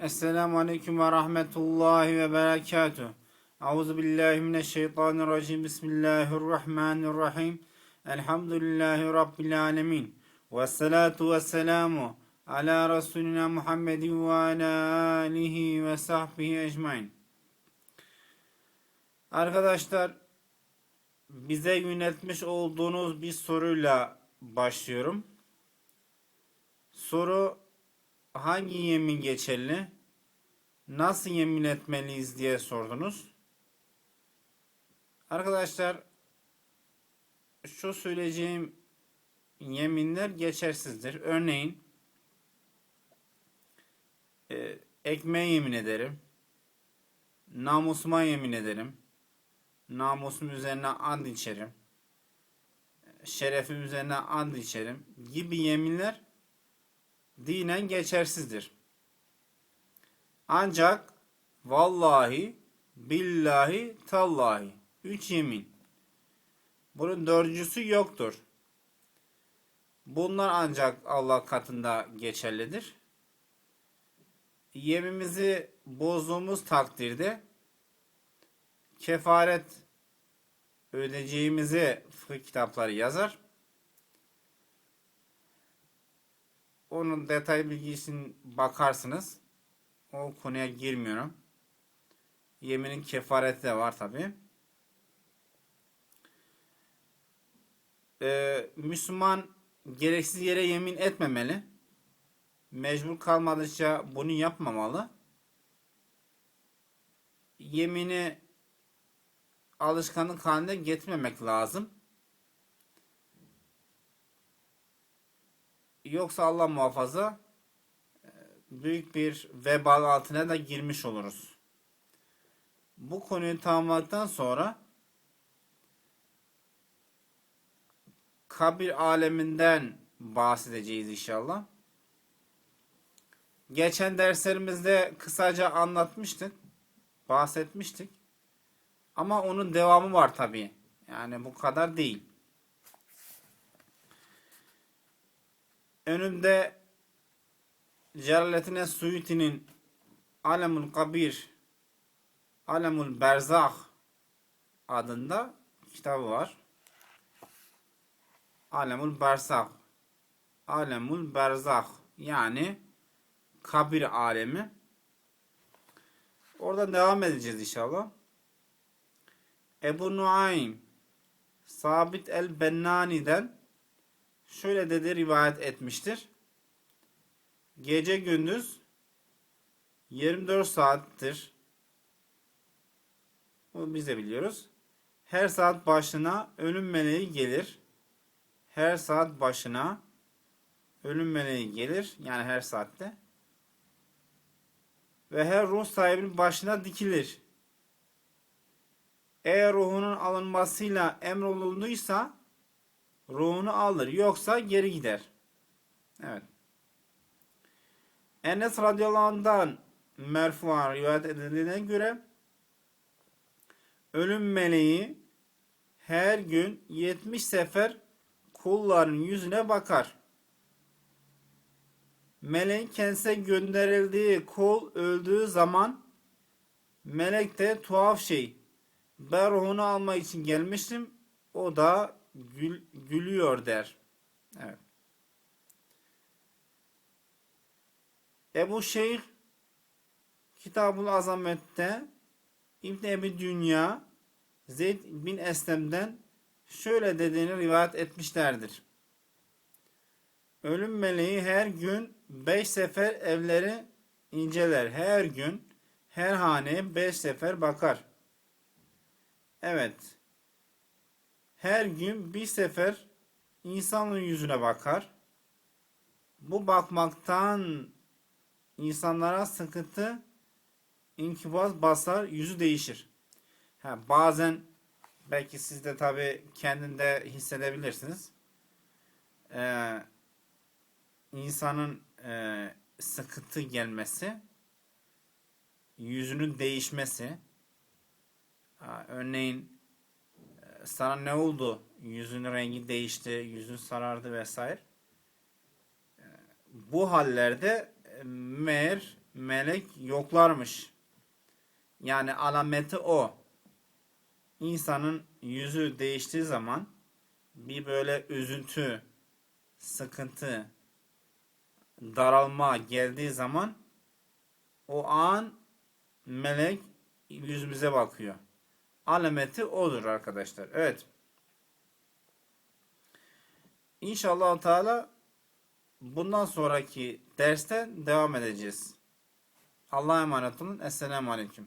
Esselamu Aleyküm ve Rahmetullahi ve Berekatuhu. Euzu billahi mineşşeytanirracim. Bismillahirrahmanirrahim. Elhamdülillahi Rabbil alemin. Ve salatu ve selamu ala Resulina Muhammedin ve ala alihi ve sahbihi ecmain. Arkadaşlar bize yöneltmiş olduğunuz bir soruyla başlıyorum. Soru hangi yemin geçerli? Nasıl yemin etmeliyiz diye sordunuz. Arkadaşlar şu söyleyeceğim yeminler geçersizdir. Örneğin e, ekmeğe yemin ederim. Namusuma yemin ederim. Namusum üzerine and içerim. Şerefim üzerine and içerim gibi yeminler dinen geçersizdir. Ancak vallahi, billahi, tallahi. Üç yemin. Bunun dördüncüsü yoktur. Bunlar ancak Allah katında geçerlidir. Yemimizi bozduğumuz takdirde kefaret ödeyeceğimizi fıkıh kitapları yazar. Onun detay bilgisini bakarsınız. O konuya girmiyorum. Yeminin kefareti de var tabi. Ee, Müslüman gereksiz yere yemin etmemeli. Mecbur kalmadıkça bunu yapmamalı. Yemini alışkanlık haline getirmemek lazım. Yoksa Allah muhafaza e, büyük bir vebal altına da girmiş oluruz. Bu konuyu tamamladıktan sonra kabir aleminden bahsedeceğiz inşallah. Geçen derslerimizde kısaca anlatmıştık, bahsetmiştik. Ama onun devamı var tabii. Yani bu kadar değil. Önümde Celalettin Suyuti'nin Alemul Kabir Alemul Berzah adında kitabı var. Alemul Berzah Alemul Berzah yani kabir alemi. Oradan devam edeceğiz inşallah. Ebu Nuaym Sabit el-Bennani'den şöyle dedi rivayet etmiştir. Gece gündüz 24 saattir. Bunu biz de biliyoruz. Her saat başına ölüm meleği gelir. Her saat başına ölüm meleği gelir. Yani her saatte. Ve her ruh sahibinin başına dikilir. Eğer ruhunun alınmasıyla emrolunduysa ruhunu alır. Yoksa geri gider. Evet. Enes radıyallahu anh'dan merfuan rivayet edildiğine göre ölüm meleği her gün 70 sefer kulların yüzüne bakar. Meleğin kendisine gönderildiği kul öldüğü zaman melek de tuhaf şey ben ruhunu almak için gelmiştim o da gül, gülüyor der. Evet. Ebu Şeyh Kitabul Azamet'te İbn Ebi Dünya Zeyd bin Eslem'den şöyle dediğini rivayet etmişlerdir. Ölüm meleği her gün beş sefer evleri inceler. Her gün her haneye beş sefer bakar. Evet her gün bir sefer insanın yüzüne bakar. Bu bakmaktan insanlara sıkıntı inkibaz basar, yüzü değişir. Ha, bazen belki siz de tabi kendinde hissedebilirsiniz. Ee, insanın e, sıkıntı gelmesi, yüzünün değişmesi. Ha, örneğin sana ne oldu? Yüzünün rengi değişti, yüzün sarardı vesaire. Bu hallerde e, meğer melek yoklarmış. Yani alameti o. İnsanın yüzü değiştiği zaman bir böyle üzüntü, sıkıntı, daralma geldiği zaman o an melek yüzümüze bakıyor. Alameti odur arkadaşlar. Evet. İnşallah Teala bundan sonraki derste devam edeceğiz. Allah'a emanet olun. Esselamu Aleyküm.